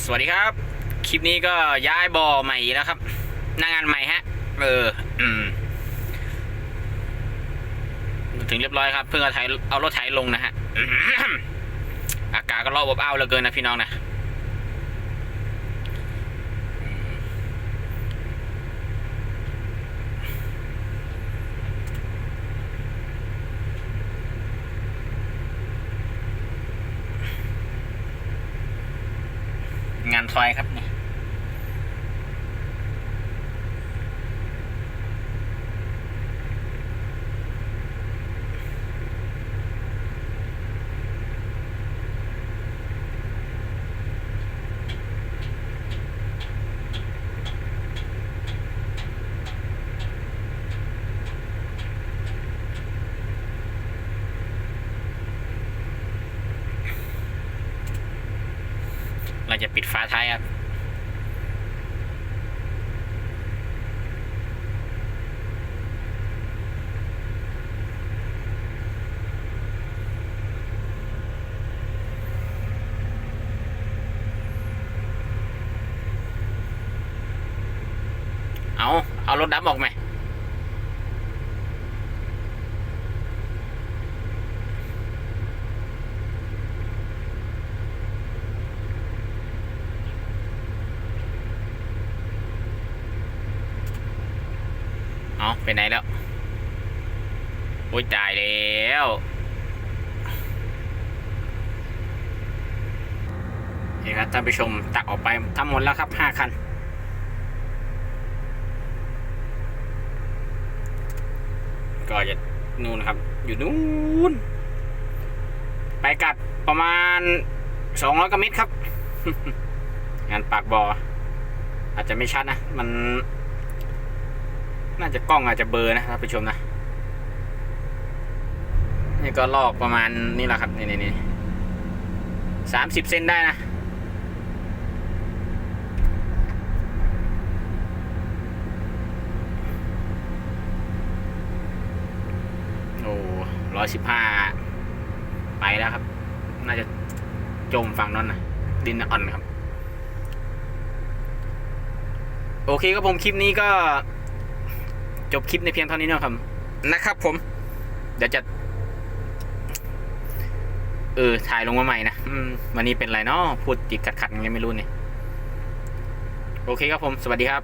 สวัสดีครับ คลิปนี้ก็ย้ายบ่อใหม่แล้วครับหน้างานใหม่ฮะ เออ อืม ถึงเรียบร้อยครับ เพิ่งเอาไถเอารถไถลงนะฮะ อากาศก็ร้อนอบอ้าวเหลือเกินนะพี่น้องนะอืมงาน ซอยครับเนี่ย เราจะปิดฝาท้ายครับเอา เอารถดับออกไหม เอาไปไหนแล้วโอ้ยตายแล้วนี่ครับท่านผู้ชมตักออกไปทั้งหมดแล้วครับห้าคันก็จะนู่นครับ อยู่นู่นไปกลับประมาณสองร้อยกว่าเมตรครับ งานปากบอ่ออาจจะไม่ชัดนะ มัน น่าจะกล้องอาจจะเบอร์นะท่านผู้ชมนะ นี่ก็ลอกประมาณนี่แหละครับ นี่นี่นี่สามสิบเซนได้นะ โอ้ร้อยสิบห้าไปแล้วครับ น่าจะจมฝั่งนั้นนะดินอ่อนครับ โอเคครับผมคลิปนี้ก็ จบคลิปในเพียงเท่านี้นะครับ นะครับ ผม เดี๋ยวจะ เออถ่ายลงมาใหม่นะอืมวันนี้เป็นไรเนาะพูดติดขัดๆยังไงไม่รู้เนี่ย โอเคครับผม สวัสดีครับ